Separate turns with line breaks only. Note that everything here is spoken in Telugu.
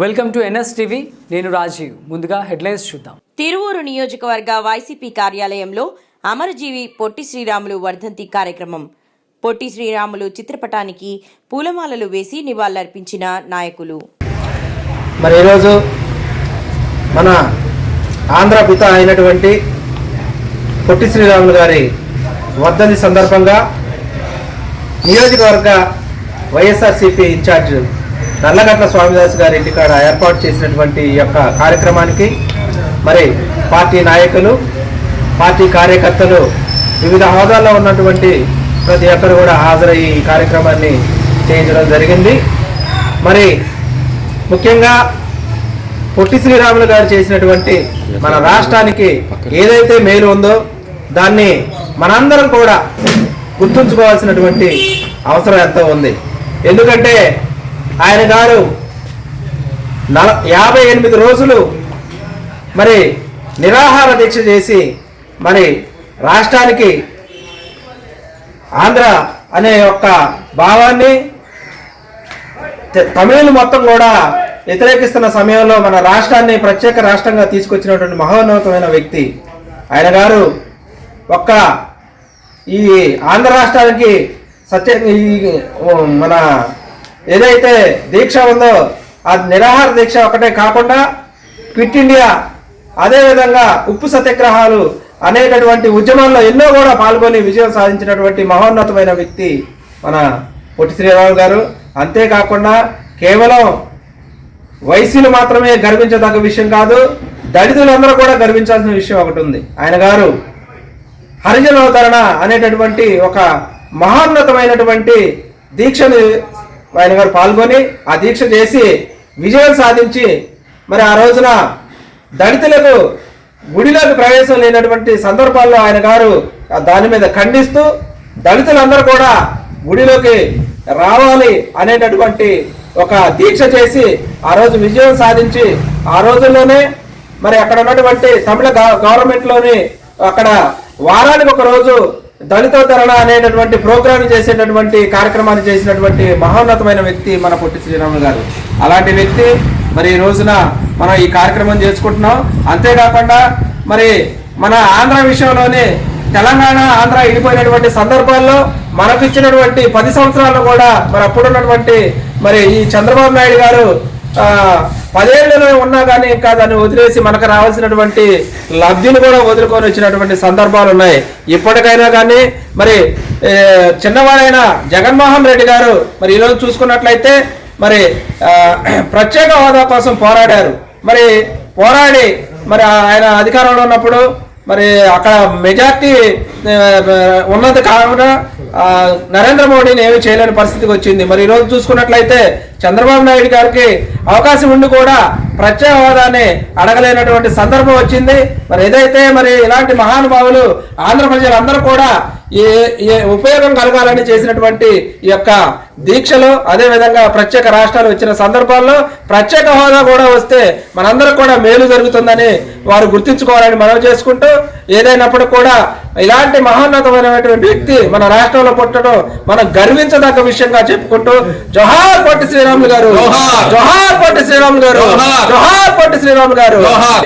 Welcome to NS TV. నేను రాజీవ్. ముందుగా హెడ్లైన్స్ చూద్దాం.
తిరువూరు నియోజకవర్గ వైసీపీ కార్యాలయంలో అమరజీవి పొట్టి శ్రీరాములు వర్ధంతి కార్యక్రమం. పొట్టి శ్రీరాములు చిత్రపటానికి పూలమాలలు వేసి నివాళులర్పించిన నాయకులు.
మరి ఈరోజు మన ఆంధ్ర పిత అయినటువంటి పొట్టి శ్రీరాములు గారి వర్ధంతి సందర్భంగా నియోజకవర్గ వైఎస్ఆర్సీపీ ఇన్ఛార్జ్ నల్లగట్ల స్వామిదాస్ గారి ఇంటికాడ ఏర్పాటు చేసినటువంటి ఈ యొక్క కార్యక్రమానికి మరి పార్టీ నాయకులు పార్టీ కార్యకర్తలు వివిధ హోదాల్లో ఉన్నటువంటి ప్రతి ఒక్కరు కూడా హాజరయ్యి ఈ కార్యక్రమాన్ని చేయించడం జరిగింది. మరి ముఖ్యంగా పొట్టి శ్రీరాములు గారు చేసినటువంటి మన రాష్ట్రానికి ఏదైతే మేలు ఉందో దాన్ని మనందరం కూడా గుర్తుంచుకోవాల్సినటువంటి అవసరం ఎంతో ఉంది. ఎందుకంటే ఆయన గారు నల యాభై ఎనిమిది రోజులు మరి నిరాహార దీక్ష చేసి మరి రాష్ట్రానికి ఆంధ్ర అనే యొక్క భావాన్ని తమిళులు మొత్తం కూడా వ్యతిరేకిస్తున్న సమయంలో మన రాష్ట్రాన్ని ప్రత్యేక రాష్ట్రంగా తీసుకొచ్చినటువంటి మహోన్నతమైన వ్యక్తి ఆయన గారు ఒక్క ఈ ఆంధ్ర రాష్ట్రానికి సత్య మన ఏదైతే దీక్ష ఉందో అది నిరాహార దీక్ష ఒకటే కాకుండా క్విట్ ఇండియా అదేవిధంగా ఉప్పు సత్యాగ్రహాలు అనేటటువంటి ఉద్యమాల్లో ఎన్నో కూడా పాల్గొని విజయం సాధించినటువంటి మహోన్నతమైన వ్యక్తి మన పొట్టి శ్రీరావు గారు. అంతేకాకుండా కేవలం వైసీలు మాత్రమే గర్వించదగ్గ విషయం కాదు దళితులందరూ కూడా గర్వించాల్సిన విషయం ఒకటి ఉంది. ఆయన గారు హరిజనవతరణ అనేటటువంటి ఒక మహోన్నతమైనటువంటి దీక్షను ఆయన గారు పాల్గొని ఆ దీక్ష చేసి విజయం సాధించి మరి ఆ రోజున దళితులకు గుడిలోకి ప్రవేశం లేనటువంటి సందర్భాల్లో ఆయన గారు దాని మీద ఖండిస్తూ దళితులందరూ కూడా గుడిలోకి రావాలి అనేటటువంటి ఒక దీక్ష చేసి ఆ రోజు విజయం సాధించి ఆ రోజుల్లోనే మరి అక్కడ ఉన్నటువంటి తమిళ గవర్నమెంట్లోని అక్కడ వారానికి ఒక రోజు దళిత తరణ అనేటటువంటి ప్రోగ్రాం చేసేటటువంటి కార్యక్రమాన్ని చేసినటువంటి మహోన్నతమైన వ్యక్తి మన పొట్టి శ్రీరాములు గారు. అలాంటి వ్యక్తి మరి ఈ రోజున మనం ఈ కార్యక్రమం చేసుకుంటున్నాం. అంతేకాకుండా మరి మన ఆంధ్ర విషయంలోనే తెలంగాణ ఆంధ్ర ఇడిపోయినటువంటి సందర్భాల్లో మనకు ఇచ్చినటువంటి పది సంవత్సరాల్లో కూడా మరి అప్పుడున్నటువంటి మరి ఈ చంద్రబాబు నాయుడు గారు పదేళ్ళలో ఉన్నా కానీ ఇంకా దాన్ని వదిలేసి మనకు రావాల్సినటువంటి లబ్ధిని కూడా వదులుకొని వచ్చినటువంటి సందర్భాలు ఉన్నాయి. ఇప్పటికైనా కానీ మరి చిన్నవాడైన జగన్మోహన్ రెడ్డి గారు మరి ఈరోజు చూసుకున్నట్లయితే మరి ప్రత్యేక హోదా కోసం పోరాడారు. మరి పోరాడి మరి ఆయన అధికారంలో ఉన్నప్పుడు మరి అక్కడ మెజార్టీ ఉన్నది కాకుండా నరేంద్ర మోడీని ఏమి చేయలేని పరిస్థితికి వచ్చింది. మరి ఈరోజు చూసుకున్నట్లయితే చంద్రబాబు నాయుడు గారికి అవకాశం ఉండి కూడా ప్రత్యేక హోదాని అడగలేనటువంటి సందర్భం వచ్చింది. మరి ఏదైతే మరి ఇలాంటి మహానుభావులు ఆంధ్ర ప్రజలందరూ కూడా ఏ ఏ ఉపయోగం కలగాలని చేసినటువంటి ఈ యొక్క దీక్షలు అదేవిధంగా ప్రత్యేక రాష్ట్రాలు వచ్చిన సందర్భాల్లో ప్రత్యేక హోదా కూడా వస్తే మనందరం కూడా మేలు జరుగుతుందని వారు గుర్తించుకోవాలని మనవి చేసుకుంటూ ఏదైనప్పుడు కూడా ఇలాంటి మహోన్నతమైనటువంటి వ్యక్తి మన రాష్ట్రంలో పుట్టడం మనం గర్వించదగ్గ విషయంగా చెప్పుకుంటూ జోహార్ పొట్టి శ్రీరాములు గారు
జోహార్.
జోహార్ పొట్టి శ్రీరాములు గారు
జోహార్.
జోహార్ పొట్టి శ్రీరాములు గారు
జోహార్.